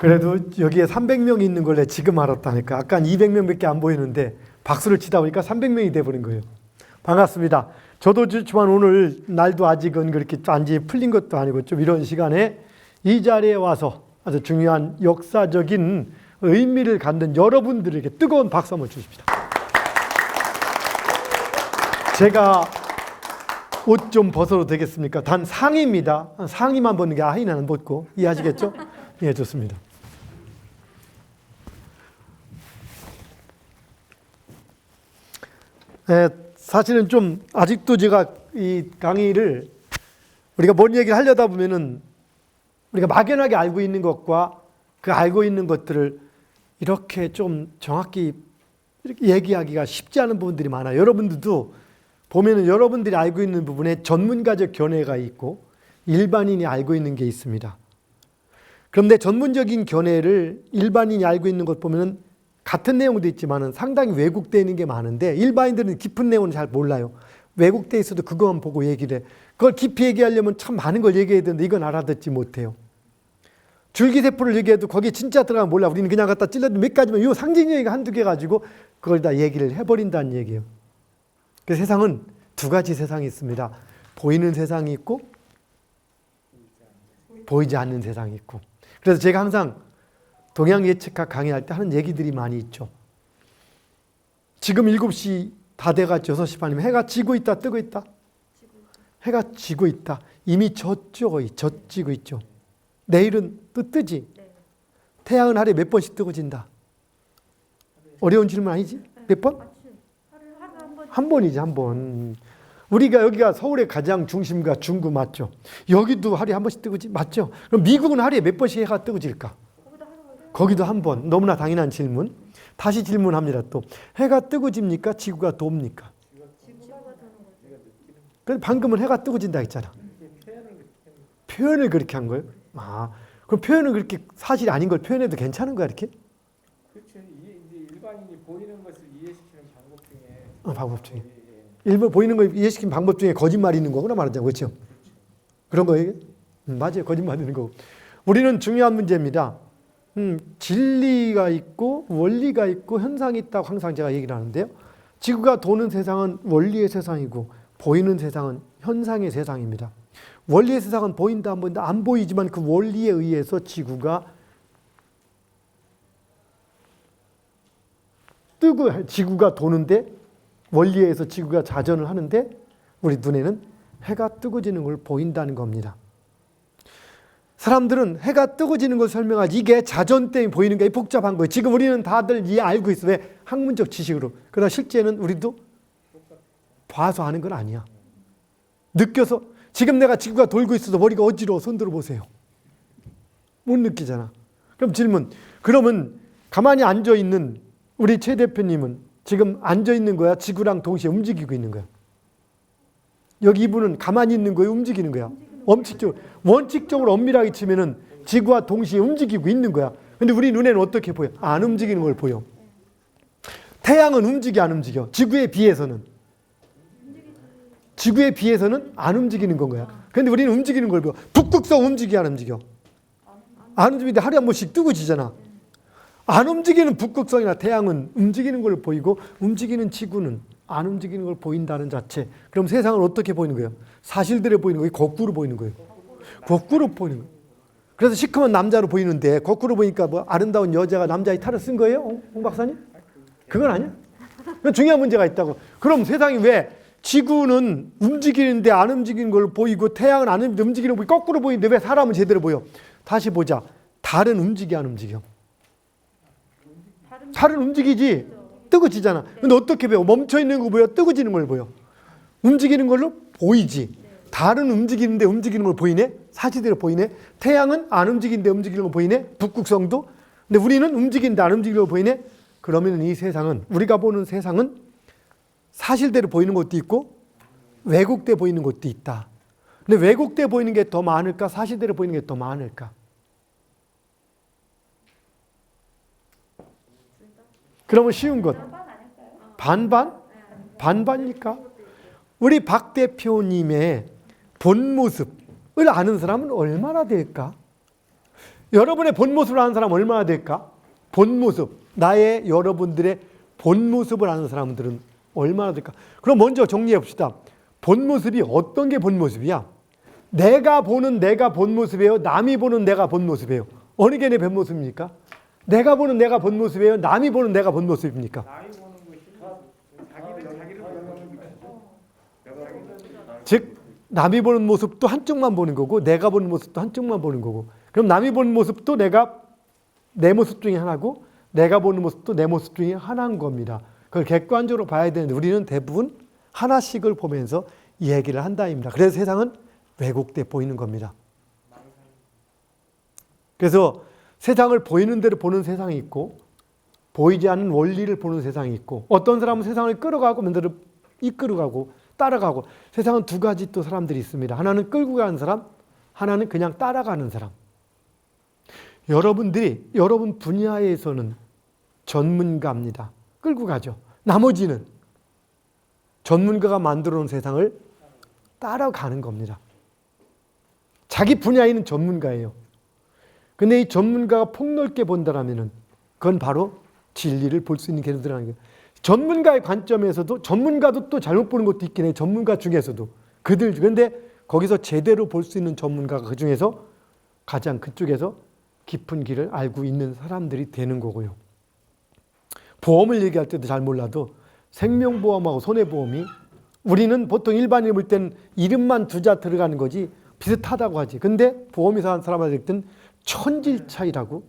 그래도 여기에 300명이 있는 걸 내가 지금 알았다니까. 아까 200명밖에 안 보이는데 박수를 치다 보니까 300명이 돼버린 거예요. 반갑습니다. 저도 좋지만 오늘 날도 아직은 그렇게 완전히 풀린 것도 아니고 좀 이런 시간에 이 자리에 와서 아주 중요한 역사적인 의미를 갖는 여러분들에게 뜨거운 박수 한번 주십시다. 제가 옷 좀 벗어도 되겠습니까? 단 상의입니다. 상의만 벗는 게 하의는 벗고 이해하시겠죠? 예, 좋습니다. 에, 사실은 좀 아직도 제가 이 강의를 우리가 뭔 얘기를 하려다 보면은 우리가 막연하게 알고 있는 것과 그 알고 있는 것들을 이렇게 좀 정확히 이렇게 얘기하기가 쉽지 않은 부분들이 많아요. 여러분들도 보면은 여러분들이 알고 있는 부분에 전문가적 견해가 있고 일반인이 알고 있는 게 있습니다. 그런데 전문적인 견해를 일반인이 알고 있는 것 보면은 같은 내용도 있지만은 상당히 왜곡되어 있는 게 많은데 일반인들은 깊은 내용은 잘 몰라요. 왜곡돼 있어도 그것만 보고 얘기를 해. 그걸 깊이 얘기하려면 참 많은 걸 얘기해야 되는데 이건 알아듣지 못해요. 줄기세포를 얘기해도 거기에 진짜 들어가면 몰라. 우리는 그냥 갖다 찔러도 몇 가지만 요 상징적인 한두 개 가지고 그걸 다 얘기를 해버린다는 얘기예요. 그 세상은 두 가지 세상이 있습니다. 보이는 세상이 있고 보이지 않는 세상이 있고. 그래서 제가 항상 동양 예측학 강의할 때 하는 얘기들이 많이 있죠. 지금 7시 다 돼가지고 6시 반이면 해가 지고 있다 뜨고 있다. 해가 지고 있다. 이미 졌죠. 졌지고 있죠. 내일은 또 뜨지. 태양은 하루에 몇 번씩 뜨고 진다. 어려운 질문 아니지? 몇 번? 한 번이지 한 번. 우리가 여기가 서울의 가장 중심가 중구 맞죠? 여기도 하루에 한 번씩 뜨고 지 맞죠? 그럼 미국은 하루에 몇 번씩 해가 뜨고 질까? 거기도 한 번. 너무나 당연한 질문. 다시 질문합니다. 또 해가 뜨고 집니까? 지구가 돕니까? 그래서 방금은 해가 뜨고 진다 했잖아. 표현을 그렇게 한 거예요? 아, 그럼 표현은 그렇게 사실이 아닌 걸 표현해도 괜찮은 거야 이렇게? 그렇죠. 이해, 이제 일반인이 보이는 것을 이해시키는 방법 중에 어, 방법 중에. 일부 보이는 걸 이해시킨 방법 중에 거짓말이 있는 거구나 말하자고 그렇죠? 그런 거예요? 음, 맞아요. 거짓말 있는 거. 우리는 중요한 문제입니다. 음, 진리가 있고 원리가 있고 현상이 있다고 항상 제가 얘기를 하는데요. 지구가 도는 세상은 원리의 세상이고 보이는 세상은 현상의 세상입니다. 원리의 세상은 보인다 안 보인다 안 보이지만 그 원리에 의해서 지구가 뜨고 지구가 도는데 원리에 의해서 지구가 자전을 하는데 우리 눈에는 해가 뜨고 지는 걸 보인다는 겁니다. 사람들은 해가 뜨고 지는 걸 설명하지 이게 자전 때문에 보이는 게 복잡한 거예요. 지금 우리는 다들 이해 알고 있어. 왜? 학문적 지식으로. 그러나 실제는 우리도 봐서 하는 건 아니야. 느껴서 지금 내가 지구가 돌고 있어도 머리가 어지러워 손 들어 보세요. 못 느끼잖아. 그럼 질문. 그러면 가만히 앉아 있는 우리 최 대표님은 지금 앉아 있는 거야? 지구랑 동시에 움직이고 있는 거야? 여기 이분은 가만히 있는 거예요? 움직이는 거야? 원칙적으로, 원칙적으로 엄밀하게 치면은 지구와 동시에 움직이고 있는 거야. 근데 우리 눈에는 어떻게 보여? 안 움직이는 걸 보여. 태양은 움직여, 안 움직여? 지구에 비해서는. 지구에 비해서는 안 움직이는 건 거야. 근데 우리는 움직이는 걸 보여. 북극성 움직여, 안 움직여? 안 움직이는데 하루에 한 번씩 뜨고 지잖아. 안 움직이는 북극성이나 태양은 움직이는 걸 보이고 움직이는 지구는 안 움직이는 걸 보인다는 자체. 그럼 세상은 어떻게 보이는 거예요? 사실대로 보이는 거예요? 거꾸로 보이는 거예요? 거꾸로 보이는 거예요. 그래서 시커먼 남자로 보이는데 거꾸로 보니까 뭐 아름다운 여자가 남자의 탈을 쓴 거예요? 홍, 홍 박사님? 그건 아니야. 중요한 문제가 있다고. 그럼 세상이 왜 지구는 움직이는데 안 움직이는 걸 보이고 태양은 안 움직이는 걸 거꾸로 보이는데 왜 사람은 제대로 보여? 다시 보자. 달은 움직여 안 움직여? 달은 움직이지. 뜨거지잖아. 근데 어떻게 보여? 멈춰 있는 거 보여? 뜨거지는 걸 보여? 움직이는 걸로 보이지. 달은 움직이는데 움직이는 걸 보이네? 사지대로 보이네? 태양은 안 움직이는데 움직이는 걸 보이네? 북극성도? 근데 우리는 움직이는데 안 움직이는 걸 보이네? 그러면 이 세상은, 우리가 보는 세상은 사실대로 보이는 것도 있고 왜곡돼 보이는 것도 있다. 근데 왜곡돼 보이는 게 더 많을까? 사실대로 보이는 게 더 많을까? 그러면 쉬운 것. 반반? 반반일까? 우리 박 대표님의 본 모습을 아는 사람은 얼마나 될까? 여러분의 본 모습을 아는 사람 얼마나 될까? 본 모습, 나의 여러분들의 본 모습을 아는 사람들은 얼마나 될까? 그럼 먼저 정리해 봅시다. 본 모습이 어떤 게 본 모습이야? 내가 보는 내가 본 모습이에요? 남이 보는 내가 본 모습이에요? 어느 게 내 본 모습입니까? 내가 보는 내가 본 모습이에요? 남이 보는 내가 본 모습입니까? 즉 남이 보는 모습도 한쪽만 보는 거고 내가 보는 모습도 한쪽만 보는 거고 그럼 남이 보는 모습도 내가 내 모습 중에 하나고 내가 보는 모습도 내 모습 중에 하나인 겁니다. 그걸 객관적으로 봐야 되는데 우리는 대부분 하나씩을 보면서 이 얘기를 한다입니다. 그래서 세상은 왜곡돼 보이는 겁니다. 그래서 세상을 보이는 대로 보는 세상이 있고 보이지 않는 원리를 보는 세상이 있고 어떤 사람은 세상을 끌어가고 만들어 이끌어가고 따라가고 세상은 두 가지 또 사람들이 있습니다. 하나는 끌고 가는 사람, 하나는 그냥 따라가는 사람. 여러분들이 여러분 분야에서는 전문가입니다. 끌고 가죠. 나머지는 전문가가 만들어 놓은 세상을 따라가는 겁니다. 자기 분야에는 전문가예요. 근데 이 전문가가 폭넓게 본다라면은 그건 바로 진리를 볼 수 있는 개들이라는 거예요. 전문가의 관점에서도 전문가도 또 잘못 보는 것도 있긴 해요. 전문가 중에서도 그들 그런데 거기서 제대로 볼 수 있는 전문가가 그 중에서 가장 그쪽에서 깊은 길을 알고 있는 사람들이 되는 거고요. 보험을 얘기할 때도 잘 몰라도 생명보험하고 손해보험이 우리는 보통 일반인이 볼땐 이름만 두 자 들어가는 거지 비슷하다고 하지. 근데 보험회사 한 사람한테 땐 천질 차이라고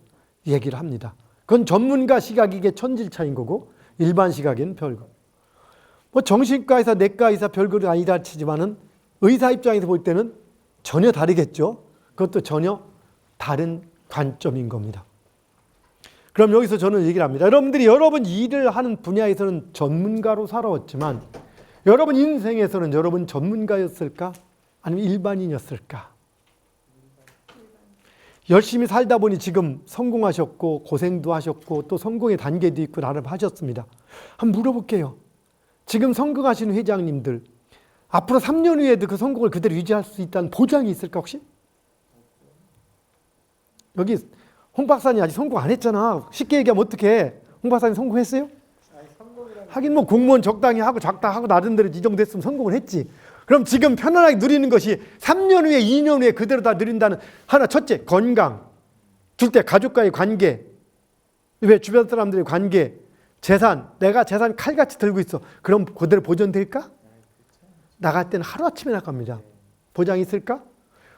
얘기를 합니다. 그건 전문가 시각이게 천질 차인 거고 일반 시각에는 별거. 뭐 정신과 의사, 내과 의사 별거를 아니다 치지만은 의사 입장에서 볼 때는 전혀 다르겠죠. 그것도 전혀 다른 관점인 겁니다. 그럼 여기서 저는 얘기를 합니다. 여러분들이 여러분 일을 하는 분야에서는 전문가로 살아왔지만 여러분 인생에서는 여러분 전문가였을까? 아니면 일반인이었을까? 열심히 살다 보니 지금 성공하셨고 고생도 하셨고 또 성공의 단계도 있고 나름 하셨습니다. 한번 물어볼게요. 지금 성공하시는 회장님들 앞으로 3년 후에도 그 성공을 그대로 유지할 수 있다는 보장이 있을까 혹시? 여기 홍 박사님 아직 성공 안 했잖아. 쉽게 얘기하면 어떻게? 홍 박사님 성공했어요? 하긴 뭐 공무원 적당히 하고 작다 하고 나름대로 이 정도 했으면 성공을 했지. 그럼 지금 편안하게 누리는 것이 3년 후에 2년 후에 그대로 다 누린다는 하나 첫째 건강, 둘째 가족과의 관계, 왜 주변 사람들의 관계, 재산, 내가 재산 칼같이 들고 있어. 그럼 그대로 보존될까? 나갈 때는 하루아침에 나갑니다. 보장 있을까?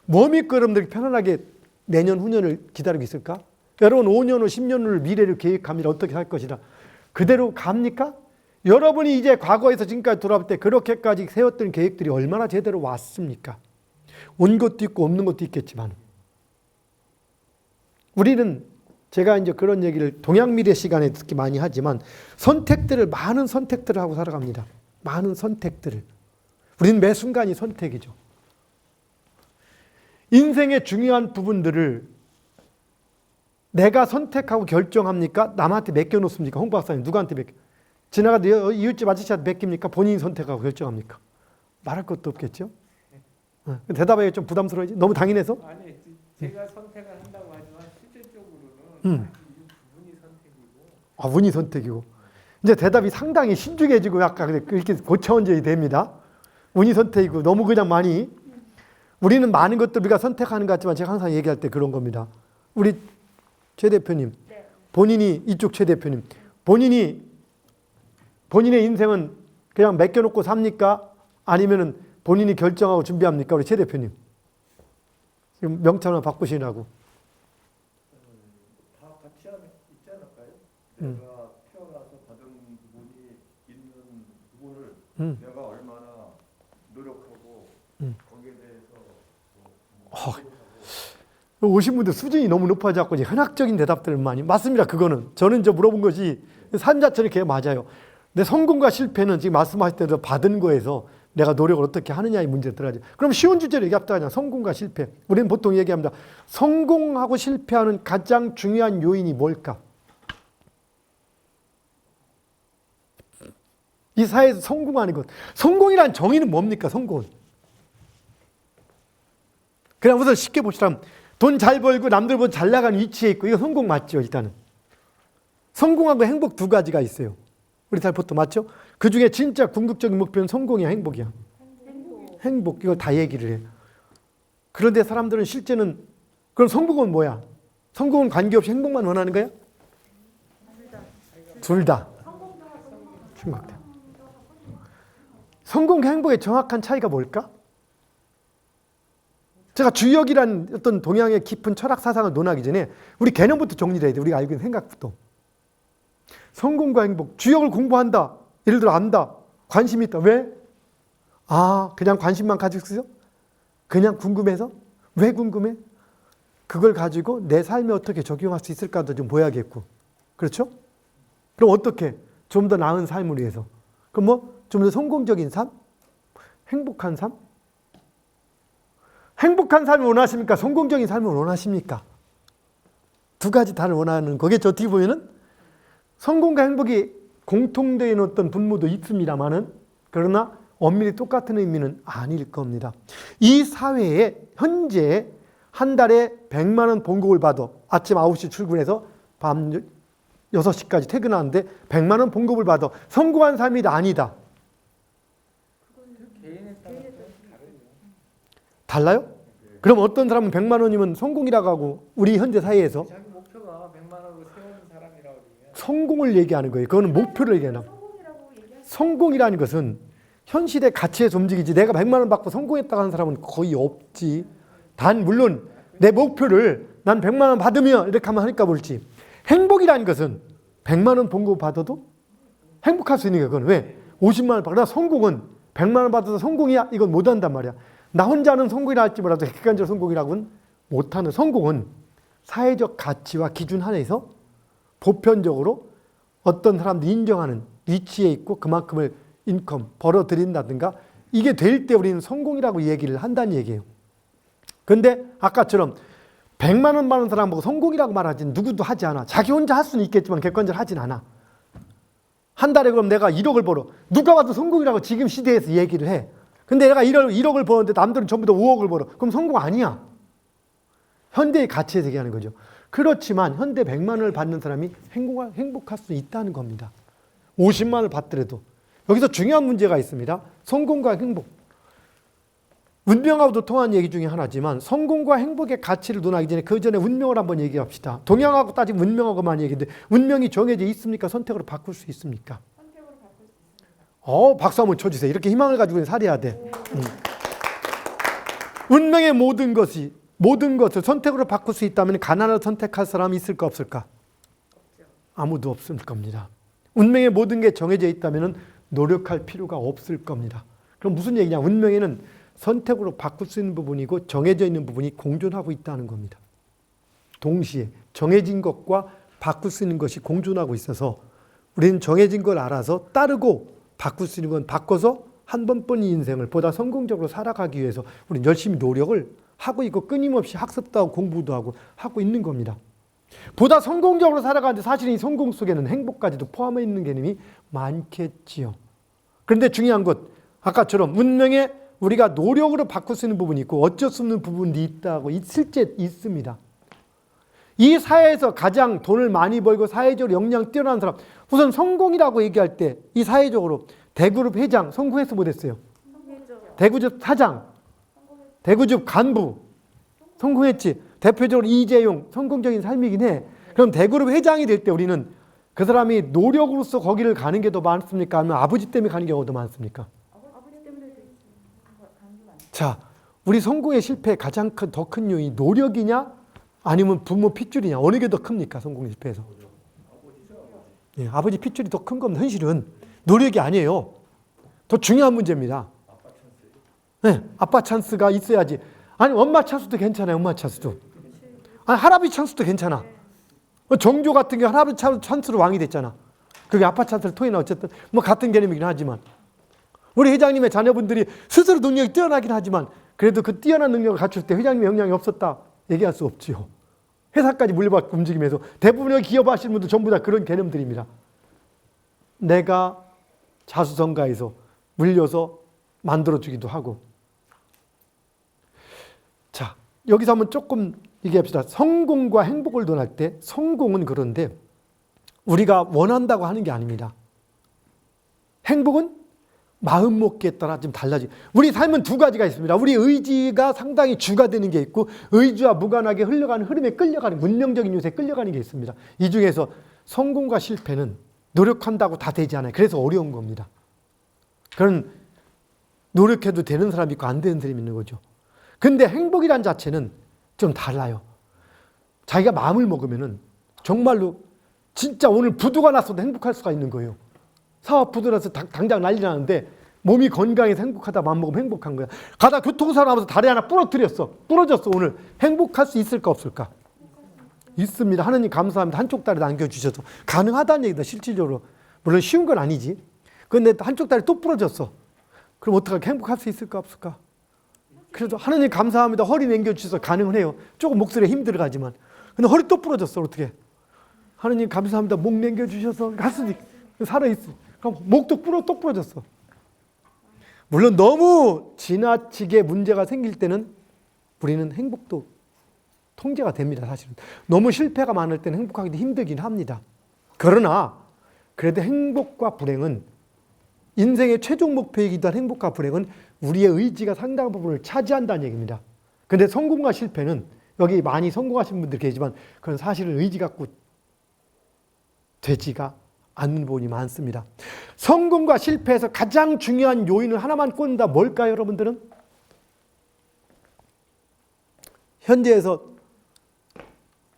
몸이 여러분들이 편안하게 내년 후년을 기다리고 있을까? 여러분 5년 후 10년 후 미래를 계획하면 어떻게 살 것이다. 그대로 갑니까? 여러분이 이제 과거에서 지금까지 돌아볼 때 그렇게까지 세웠던 계획들이 얼마나 제대로 왔습니까? 온 것도 있고 없는 것도 있겠지만 우리는 제가 이제 그런 얘기를 동양 미래 시간에 특히 많이 하지만 선택들을 많은 선택들을 하고 살아갑니다. 많은 선택들을 우리는 매 순간이 선택이죠. 인생의 중요한 부분들을 내가 선택하고 결정합니까? 남한테 맡겨놓습니까? 홍 박사님 누구한테 맡겨? 지나가도 이웃집 아저씨한테 맡깁니까? 본인이 선택하고 결정합니까? 말할 것도 없겠죠? 어, 대답하기가 좀 부담스러워지? 너무 당연해서? 아니 제가 선택을 한다고 하지만 실질적으로는 음. 이 부분이 선택이고 아, 운이 선택이고. 이제 대답이 상당히 신중해지고 약간 이렇게 고차원적이 됩니다. 운이 선택이고 너무 그냥 많이. 우리는 많은 것들 우리가 선택하는 것 같지만 제가 항상 얘기할 때 그런 겁니다. 우리 최 대표님, 본인이 이쪽 최 대표님, 본인이 본인의 인생은 그냥 맡겨놓고 삽니까? 아니면은 본인이 결정하고 준비합니까? 우리 최 대표님. 지금 명찰을 바꾸시라고. 다 같이 있지 않을까요? 음. 내가 태어나서 받은 부분이 있는 부분을 음. 내가 얼마나 노력하고 음. 거기에 대해서 뭐, 어, 노력하고 오신 분들 수준이 너무 높아져 갖고 이제 현학적인 대답들을 많이 맞습니다. 그거는 저는 이제 물어본 것이 삶 자체는 그게 맞아요. 내 성공과 실패는 지금 말씀하실 때도 받은 거에서 내가 노력을 어떻게 하느냐의 문제들하지. 그럼 쉬운 주제를 얘기합다 그냥 성공과 실패. 우리는 보통 얘기합니다. 성공하고 실패하는 가장 중요한 요인이 뭘까? 이 사회에서 성공하는 것. 성공이란 정의는 뭡니까? 성공은. 그냥 우선 쉽게 봅시다. 돈 잘 벌고 남들보다 잘 나가는 위치에 있고 이거 성공 맞죠 일단은 성공하고 행복 두 가지가 있어요 우리 잘 보통 맞죠? 그 중에 진짜 궁극적인 목표는 성공이야 행복이야 행복 이걸 다 얘기를 해요 그런데 사람들은 실제는 그럼 성공은 뭐야? 성공은 관계없이 행복만 원하는 거야? 둘 다. 충격돼. 성공과 행복의 정확한 차이가 뭘까? 제가 주역이란 어떤 동양의 깊은 철학 사상을 논하기 전에 우리 개념부터 정리를 해야 돼. 우리가 알고 있는 생각부터. 성공과 행복. 주역을 공부한다. 예를 들어 안다. 관심이 있다. 왜? 아, 그냥 관심만 가지고 있어요? 그냥 궁금해서? 왜 궁금해? 그걸 가지고 내 삶에 어떻게 적용할 수 있을까도 좀 보야겠고. 그렇죠? 그럼 어떻게? 좀 더 나은 삶을 위해서. 그럼 뭐? 좀 더 성공적인 삶? 행복한 삶? 행복한 삶을 원하십니까? 성공적인 삶을 원하십니까? 두 가지 다를 원하는 저 뒤에 보면은 성공과 행복이 공통되어 어떤 분모도 있습니다만은 그러나 엄밀히 똑같은 의미는 아닐 겁니다. 이 사회에 현재 한 달에 100만 원 봉급을 받아 아침 9시 출근해서 밤 6시까지 퇴근하는데 100만 원 봉급을 받아 성공한 삶이다 아니다. 달라요? 그럼 어떤 사람은 100만 원이면 성공이라고 하고 우리 현재 사회에서 성공을 얘기하는 거예요. 그거는 목표를 얘기하는. 성공이라는 것은 현실의 가치에서 움직이지 내가 100만 원 받고 성공했다고 하는 사람은 거의 없지. 단 물론 내 목표를 난 100만 원 받으면 이렇게 하면 하니까 볼지. 행복이라는 것은 100만 원 봉급 받아도 행복할 수 있는 게 그건 왜? 50만 원 받아 성공은 100만 원 받아서 성공이야? 이건 못 한단 말이야. 나 혼자는 성공이라 할지 몰라도 객관적으로 성공이라고는 못하는 성공은 사회적 가치와 기준 하에서 보편적으로 어떤 사람들이 인정하는 위치에 있고 그만큼을 인컴 벌어들인다든가 이게 될 때 우리는 성공이라고 얘기를 한다는 얘기예요. 근데 아까처럼 100만 원 받는 사람 보고 성공이라고 말하지 누구도 하지 않아. 자기 혼자 할 수는 있겠지만 객관적으로 하진 않아. 한 달에 그럼 내가 1억을 벌어. 누가 봐도 성공이라고 지금 시대에서 얘기를 해. 근데 내가 1억, 1억을 버는데 남들은 전부 다 5억을 벌어. 그럼 성공 아니야. 현대의 가치에서 얘기하는 거죠. 그렇지만 현대 100만 원을 받는 사람이 행복할, 행복할 수 있다는 겁니다. 50만 원을 받더라도. 여기서 중요한 문제가 있습니다. 성공과 행복. 운명하고도 통한 얘기 중에 하나지만 성공과 행복의 가치를 논하기 전에 그 전에 운명을 한번 얘기합시다. 동양하고 따지면 운명하고만 얘기인데 운명이 정해져 있습니까? 선택으로 바꿀 수 있습니까? 어, 박수 한번 쳐주세요. 이렇게 희망을 가지고 살아야 돼. 음. 운명의 모든 것이 모든 것을 선택으로 바꿀 수 있다면 가난을 선택할 사람이 있을까 없을까? 아무도 없을 겁니다. 운명의 모든 게 정해져 있다면 노력할 필요가 없을 겁니다. 그럼 무슨 얘기냐? 운명에는 선택으로 바꿀 수 있는 부분이고 정해져 있는 부분이 공존하고 있다는 겁니다. 동시에 정해진 것과 바꿀 수 있는 것이 공존하고 있어서 우리는 정해진 걸 알아서 따르고 바꿀 수 있는 건 바꿔서 한 번뿐인 인생을 보다 성공적으로 살아가기 위해서 우리는 열심히 노력을 하고 있고 끊임없이 학습도 하고 공부도 하고 하고 있는 겁니다. 보다 성공적으로 살아가는데 사실 이 성공 속에는 행복까지도 포함해 있는 개념이 많겠지요. 그런데 중요한 것, 아까처럼 운명에 우리가 노력으로 바꿀 수 있는 부분이 있고 어쩔 수 없는 부분이 있다고 실제 있습니다. 이 사회에서 가장 돈을 많이 벌고 사회적으로 역량 뛰어난 사람, 우선 성공이라고 얘기할 때 이 사회적으로 대그룹 회장 성공해서 못했어요. 대구집 사장, 대구집 간부 성공했지. 대표적으로 이재용 성공적인 삶이긴 해. 그럼 대그룹 회장이 될 때 우리는 그 사람이 노력으로서 거기를 가는 게 더 많습니까? 아니면 아버지 때문에 가는 경우가 더 많습니까? 자, 우리 성공의 실패의 가장 큰, 더 큰 요인이 노력이냐? 아니면 부모 핏줄이냐? 어느 게 더 큽니까? 성공 실패에서. 예, 아버지 핏줄이 더큰건 현실은 노력이 아니에요. 더 중요한 문제입니다. 네, 아빠 찬스가 있어야지. 아니, 엄마 찬스도 괜찮아요. 엄마 찬스도. 아니, 할아버지 찬스도 괜찮아. 어, 정조 같은 게 할아버지 찬- 찬스로 왕이 됐잖아. 그게 아빠 찬스를 통해나 어쨌든 뭐 같은 개념이긴 하지만 우리 회장님의 자녀분들이 스스로 능력이 뛰어나긴 하지만 그래도 그 뛰어난 능력을 갖출 때 회장님의 역량이 없었다 얘기할 수 없지요. 회사까지 물려받고 움직이면서 대부분의 기업 하시는 분들 전부 다 그런 개념들입니다. 내가 자수성가해서 물려서 만들어주기도 하고 자 여기서 한번 조금 얘기합시다. 성공과 행복을 논할 때 성공은 그런데 우리가 원한다고 하는 게 아닙니다. 행복은 마음 먹기에 따라 좀 달라지. 우리 삶은 두 가지가 있습니다. 우리 의지가 상당히 주가 되는 게 있고 의지와 무관하게 흘러가는 흐름에 끌려가는 운명적인 요새에 끌려가는 게 있습니다. 이 중에서 성공과 실패는 노력한다고 다 되지 않아요. 그래서 어려운 겁니다. 그런 노력해도 되는 사람이 있고 안 되는 사람이 있는 거죠. 근데 행복이란 자체는 좀 달라요. 자기가 마음을 먹으면은 정말로 진짜 오늘 부두가 났어도 행복할 수가 있는 거예요. 사업 당- 당장 난리 나는데 몸이 건강해서 행복하다 마음 먹으면 행복한 거야. 가다 교통사고 나면서 다리 하나 부러뜨렸어. 부러졌어 오늘. 행복할 수 있을까 없을까? 있습니다. 하느님 감사합니다. 한쪽 다리 남겨주셔서 가능하다는 얘기다 실질적으로. 물론 쉬운 건 아니지. 근데 한쪽 다리 또 부러졌어. 그럼 어떡하게 행복할 수 있을까 없을까? 그래도 하느님 감사합니다. 허리 남겨주셔서 가능은 해요. 조금 목소리에 힘 들어가지만. 근데 허리 또 부러졌어. 어떻게? 하느님 감사합니다. 목 남겨주셔서 가슴이 살아있어. 그럼 목도 부러 또 부러졌어. 물론 너무 지나치게 문제가 생길 때는 우리는 행복도 통제가 됩니다, 사실은. 너무 실패가 많을 때는 행복하기도 힘들긴 합니다. 그러나 그래도 행복과 불행은 인생의 최종 목표이기도 한 행복과 불행은 우리의 의지가 상당한 부분을 차지한다는 얘기입니다. 근데 성공과 실패는 여기 많이 성공하신 분들 계시지만 그건 사실은 의지 갖고 되지가 않는 부분이 많습니다. 성공과 실패에서 가장 중요한 요인을 하나만 꼽는다 뭘까요, 여러분들은? 현재에서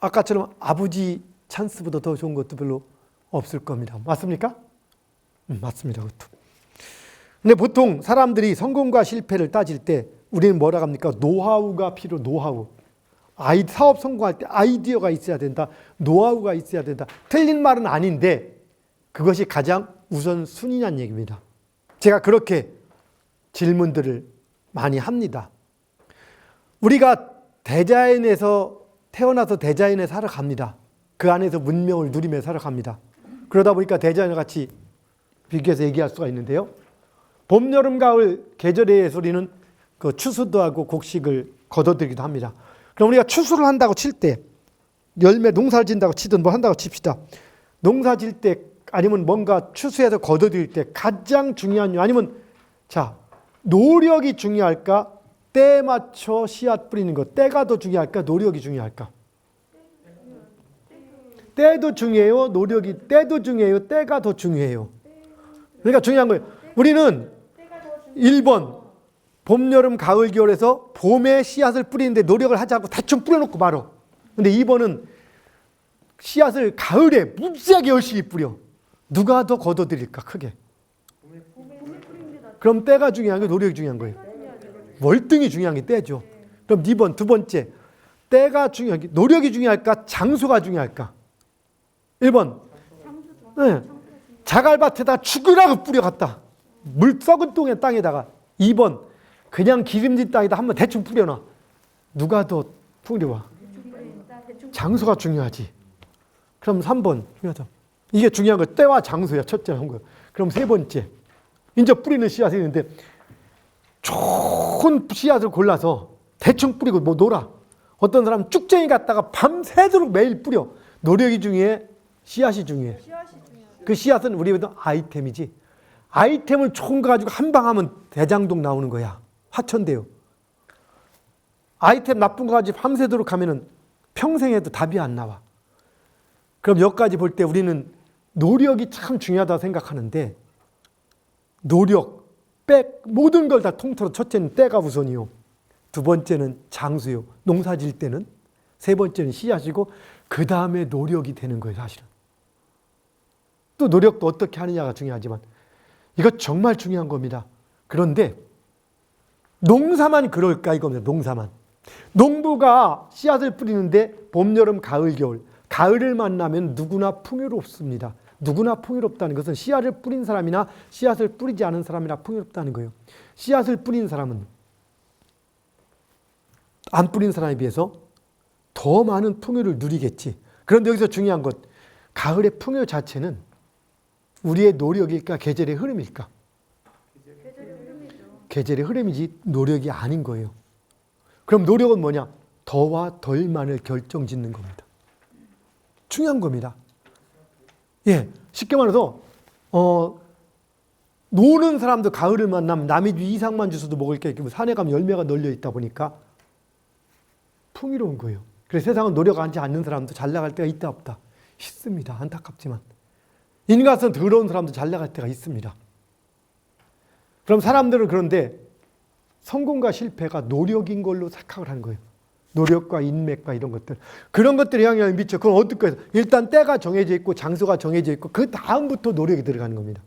아까처럼 아버지 찬스보다 더 좋은 것도 별로 없을 겁니다. 맞습니까? 음, 맞습니다. 그것도. 근데 보통 사람들이 성공과 실패를 따질 때 우리는 뭐라 합니까? 노하우가 필요, 노하우. 아이, 사업 성공할 때 아이디어가 있어야 된다. 노하우가 있어야 된다. 틀린 말은 아닌데 그것이 가장 우선순위냐는 얘기입니다. 제가 그렇게 질문들을 많이 합니다. 우리가 대자연에서 태어나서 대자연에 살아갑니다. 그 안에서 문명을 누리며 살아갑니다. 그러다 보니까 대자연과 같이 비교해서 얘기할 수가 있는데요. 봄, 여름, 가을 계절의 우리는 그 추수도 하고 곡식을 거둬들기도 합니다. 그럼 우리가 추수를 한다고 칠 때 열매 농사를 진다고 치든 뭐 한다고 칩시다. 농사 질 때 아니면 뭔가 추수해서 거둬들일 때 가장 중요한 요 아니면 자 노력이 중요할까? 때 맞춰 씨앗 뿌리는 것. 때가 더 중요할까? 노력이 중요할까? 때도 중요해요. 노력이 때도 중요해요. 때가 더 중요해요. 그러니까 중요한 거예요. 우리는 1번 봄, 여름, 가을, 겨울에서 봄에 씨앗을 뿌리는데 노력을 하지 않고 대충 뿌려놓고 말어. 근데 2번은 씨앗을 가을에 무지하게 열심히 뿌려. 누가 더 걷어들일까 크게. 그럼 때가 중요한 게 노력이 중요한 거예요. 월등히 중요한 게 때죠. 그럼 2번 두 번째 때가 중요한 게 노력이 중요할까 장소가 중요할까? 1번 네. 자갈밭에다 죽으라고 뿌려갔다. 물 썩은 똥에 땅에다가 2번 그냥 기름진 땅에다 한번 대충 뿌려놔. 누가 더 풍요로워? 장소가 중요하지. 그럼 3번 중요하죠. 이게 중요한 거 때와 장소야 첫째 한 거. 그럼 세 번째 이제 뿌리는 씨앗이 있는데 좋은 씨앗을 골라서 대충 뿌리고 뭐 놀아. 어떤 사람 쭉쟁이 갔다가 밤새도록 매일 뿌려. 노력이 중요해, 씨앗이 중요해. 그 씨앗은 우리보다 아이템이지. 아이템을 거 가지고 한 방 하면 대장동 나오는 거야. 화천대요. 아이템 나쁜 거 가지고 밤새도록 하면은 평생에도 답이 안 나와. 그럼 여기까지 볼 때 우리는 노력이 참 중요하다고 생각하는데 노력, 백 모든 걸 다 통틀어 첫째는 때가 우선이요. 두 번째는 장수요. 농사 질 때는 세 번째는 씨앗이고 그 다음에 노력이 되는 거예요, 사실은. 또 노력도 어떻게 하느냐가 중요하지만 이거 정말 중요한 겁니다. 그런데 농사만 그럴까 이겁니다. 농사만. 농부가 씨앗을 뿌리는데 봄, 여름, 가을, 겨울. 가을을 만나면 누구나 풍요롭습니다. 누구나 풍요롭다는 것은 씨앗을 뿌린 사람이나 씨앗을 뿌리지 않은 사람이나 풍요롭다는 거예요. 씨앗을 뿌린 사람은 안 뿌린 사람에 비해서 더 많은 풍요를 누리겠지. 그런데 여기서 중요한 것, 가을의 풍요 자체는 우리의 노력일까, 계절의 흐름일까? 계절의 흐름이지 노력이 아닌 거예요. 그럼 노력은 뭐냐? 더와 덜만을 결정짓는 겁니다. 중요한 겁니다. 예, 쉽게 말해서 어, 노는 사람도 가을을 만나면 남이 주 이상만 주서도 먹을 게 있고 산에 가면 열매가 널려 있다 보니까 풍요로운 거예요. 그래서 세상은 노력하지 않는 사람도 잘 나갈 때가 있다 없다 있습니다. 안타깝지만 인간성 더러운 사람도 잘 나갈 때가 있습니다. 그럼 사람들은 그런데 성공과 실패가 노력인 걸로 착각을 한 거예요. 노력과 인맥과 이런 것들. 그런 것들이 영향을 미쳐. 그건 어떨 거예요? 일단 때가 정해져 있고 장소가 정해져 있고 그 다음부터 노력이 들어가는 겁니다.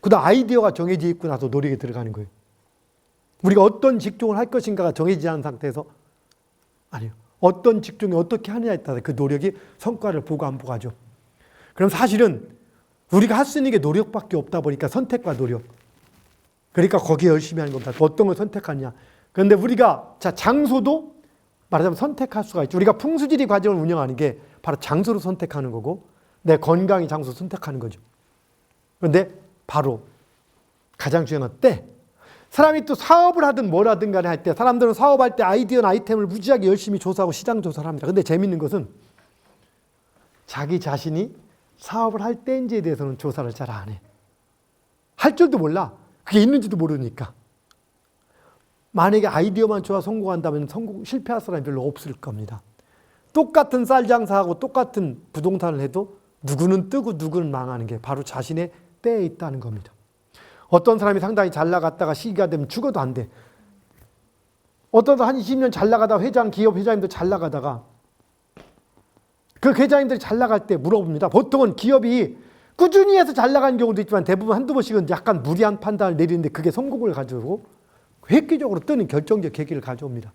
그 다음 아이디어가 정해져 있고 나서 노력이 들어가는 거예요. 우리가 어떤 직종을 할 것인가가 정해지지 않은 상태에서 아니요. 어떤 직종이 어떻게 하느냐에 따라 그 노력이 성과를 보고 안 보가죠. 그럼 사실은 우리가 할 수 있는 게 노력밖에 없다 보니까 선택과 노력. 그러니까 거기에 열심히 하는 겁니다. 어떤 걸 선택하냐. 그런데 우리가 자 장소도 말하자면 선택할 수가 있죠. 우리가 풍수지리 과정을 운영하는 게 바로 장소를 선택하는 거고 내 건강이 장소 선택하는 거죠. 그런데 바로 가장 중요한 건 때. 사람이 또 사업을 하든 뭘 하든 간에 할 때 사람들은 사업할 때 아이디어나 아이템을 무지하게 열심히 조사하고 시장 조사를 합니다. 근데 재밌는 것은 자기 자신이 사업을 할 때인지에 대해서는 조사를 잘 안 해. 할 줄도 몰라. 그게 있는지도 모르니까. 만약에 아이디어만 좋아 성공한다면 성공 실패할 사람이 별로 없을 겁니다. 똑같은 쌀 장사하고 똑같은 부동산을 해도 누구는 뜨고 누구는 망하는 게 바로 자신의 때에 있다는 겁니다. 어떤 사람이 상당히 잘 나갔다가 시기가 되면 죽어도 안 돼. 어떤 한 20년 잘 나가다가 회장, 기업 회장님도 잘 나가다가 그 회장님들이 잘 나갈 때 물어봅니다. 보통은 기업이 꾸준히 해서 잘 나가는 경우도 있지만 대부분 한두 번씩은 약간 무리한 판단을 내리는데 그게 성공을 가져오고 획기적으로 뜨는 결정적 계기를 가져옵니다.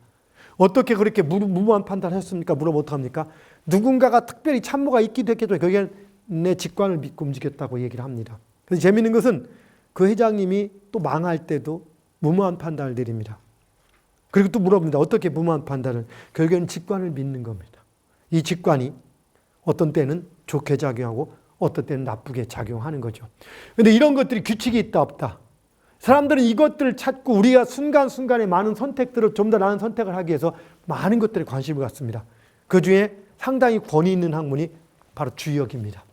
어떻게 그렇게 무, 무모한 판단을 했습니까? 물어보면 어떡합니까? 누군가가 특별히 참모가 있기도 했겠죠. 거기에 내 직관을 믿고 움직였다고 얘기를 합니다. 그래서 재밌는 것은 그 회장님이 또 망할 때도 무모한 판단을 내립니다. 그리고 또 물어봅니다. 어떻게 무모한 판단을? 결국에는 직관을 믿는 겁니다. 이 직관이 어떤 때는 좋게 작용하고 어떤 때는 나쁘게 작용하는 거죠. 근데 이런 것들이 규칙이 있다 없다. 사람들은 이것들을 찾고 우리가 순간순간에 많은 선택들을 좀 더 나은 선택을 하기 위해서 많은 것들에 관심을 갖습니다. 그 중에 상당히 권위 있는 학문이 바로 주역입니다.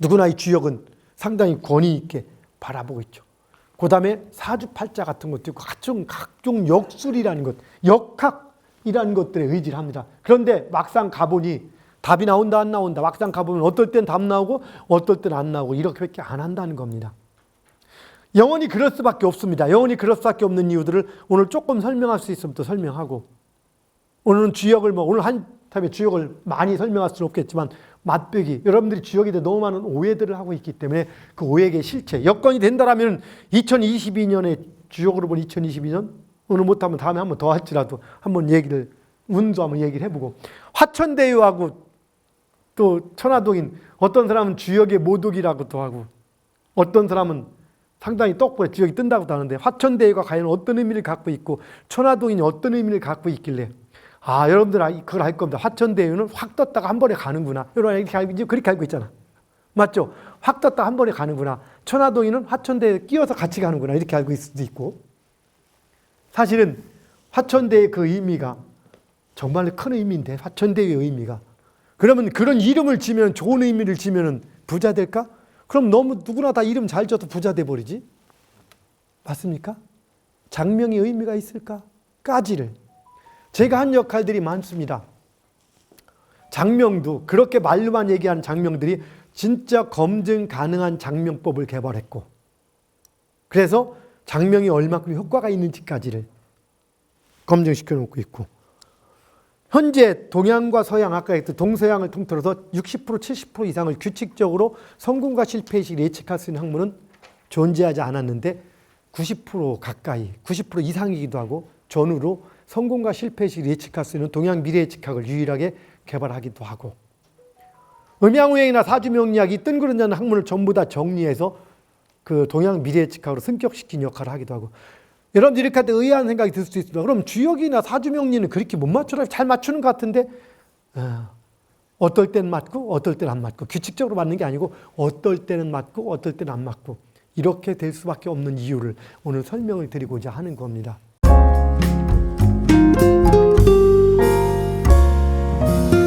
누구나 이 주역은 상당히 권위 있게 바라보고 있죠. 그 다음에 사주팔자 같은 것도 있고 각종, 각종 역술이라는 것, 역학이라는 것들에 의지를 합니다. 그런데 막상 가보니 답이 나온다 안 나온다. 막상 가보면 어떨 땐 답 나오고 어떨 땐 안 나오고 이렇게밖에 안 한다는 겁니다. 영원히 그럴 수밖에 없습니다. 영원히 그럴 수밖에 없는 이유들을 오늘 조금 설명할 수 있으면 또 설명하고 오늘은 주역을 뭐 오늘 한 탐에 주역을 많이 설명할 수는 없겠지만 맛배기 여러분들이 주역에 대해 너무 많은 오해들을 하고 있기 때문에 그 오해의 실체 여건이 된다라면 2022년에 주역으로 본 2022년 오늘 못하면 다음에 한번 더 할지라도 한번 얘기를 운도 한번 얘기를 해보고 화천대유하고 또 천화동인 어떤 사람은 주역의 모독이라고도 하고 어떤 사람은 상당히 떡보에 주역이 뜬다고도 하는데 화천대유가 과연 어떤 의미를 갖고 있고 천화동인이 어떤 의미를 갖고 있길래 아 여러분들 아, 그걸 알 겁니다. 화천대유는 확 떴다가 한 번에 가는구나. 여러분 그렇게 알고 있잖아. 맞죠? 확 떴다 한 번에 가는구나. 천화동인은 화천대에 끼어서 같이 가는구나. 이렇게 알고 있을 수도 있고. 사실은 화천대의 그 의미가 정말 큰 의미인데 화천대의 의미가 그러면 그런 이름을 지면 좋은 의미를 지면은 부자 될까? 그럼 너무 누구나 다 이름 잘 져도 부자 돼 버리지? 맞습니까? 장명의 의미가 있을까? 까지를 제가 한 역할들이 많습니다. 장명도 그렇게 말로만 얘기하는 장명들이 진짜 검증 가능한 장명법을 개발했고 그래서 장명이 얼마큼 효과가 있는지까지를 검증시켜 놓고 있고 현재 동양과 서양 아까 했던 동서양을 통틀어서 60% 70% 이상을 규칙적으로 성공과 실패의식 예측할 수 있는 학문은 존재하지 않았는데 90% 가까이 90% 이상이기도 하고 전후로 성공과 실패의식 예측할 수 있는 동양 미래 예측학을 유일하게 개발하기도 하고 음양우행이나 사주명리학이 뜬구름자는 학문을 전부 다 정리해서 그 동양 미래 예측학으로 승격시킨 역할을 하기도 하고 여러분들 이렇게 의아한 생각이 들 수도 있습니다. 그럼 주역이나 사주명리는 그렇게 못 맞추나 잘 맞추는 것 같은데 어, 어떨 때는 맞고 어떨 때는 안 맞고 규칙적으로 맞는 게 아니고 어떨 때는 맞고 어떨 때는 안 맞고 이렇게 될 수밖에 없는 이유를 오늘 설명을 드리고자 하는 겁니다. 예.